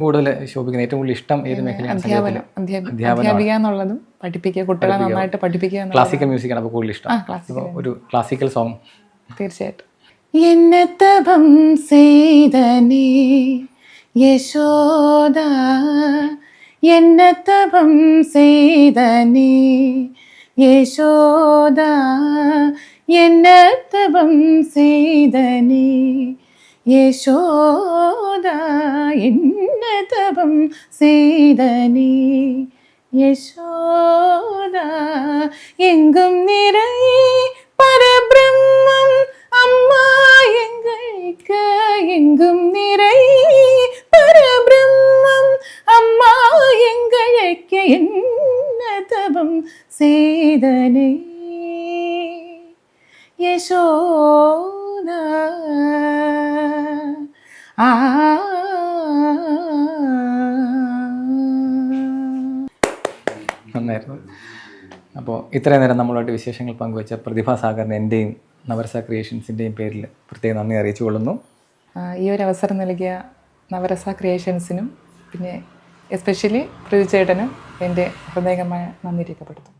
കൂടുതൽ ശോഭിക്കുന്നത്. ഏറ്റവും കൂടുതൽ ഇഷ്ടം ഏത് മേഖലയാണ് അധ്യാപനം അധ്യാപ- അധ്യാപിക എന്നുള്ളതും പഠിപ്പിക്കുക കുട്ടികളെ നന്നായിട്ട് പഠിപ്പിക്കുക ക്ലാസിക്കൽ മ്യൂസിക്കാണ് അപ്പോൾ കൂടുതൽ ഇഷ്ടം. ഒരു ക്ലാസിക്കൽ സോങ് തീർച്ചയായിട്ടും. എന്നെ തപം ചെയ്തനേ യശോദ. എന്നെ തപം ചെയ്തനേ യശോദ. എന്നെ തപം ചെയ്തനേ യശോദ. நாதா என்ன தவம் செய்தனே யசோதா எங்கும் நிறை பரபிரம்மம் அம்மா எங்களுக்கு எங்கும் நிறை பரபிரம்மம் அம்மா எங்களுக்கு என்ன தவம் செய்தனே யசோ നന്നായിരുന്നു. അപ്പോൾ ഇത്രയും നേരം നമ്മളായിട്ട് വിശേഷങ്ങൾ പങ്കുവച്ച പ്രതിഭാ സാഗറിന്റെ എന്റെയും നവരസ ക്രിയേഷൻസിന്റെയും പേരിൽ പ്രത്യേകം നന്ദി അറിയിച്ചു കൊള്ളുന്നു. ഈ ഒരു അവസരം നൽകിയ നവരസ ക്രിയേഷൻസിനും പിന്നെ എസ്പെഷ്യലി പ്രതിചേട്ടനും എന്റെ ഹൃദയകമായ നന്ദി രേഖപ്പെടുത്തും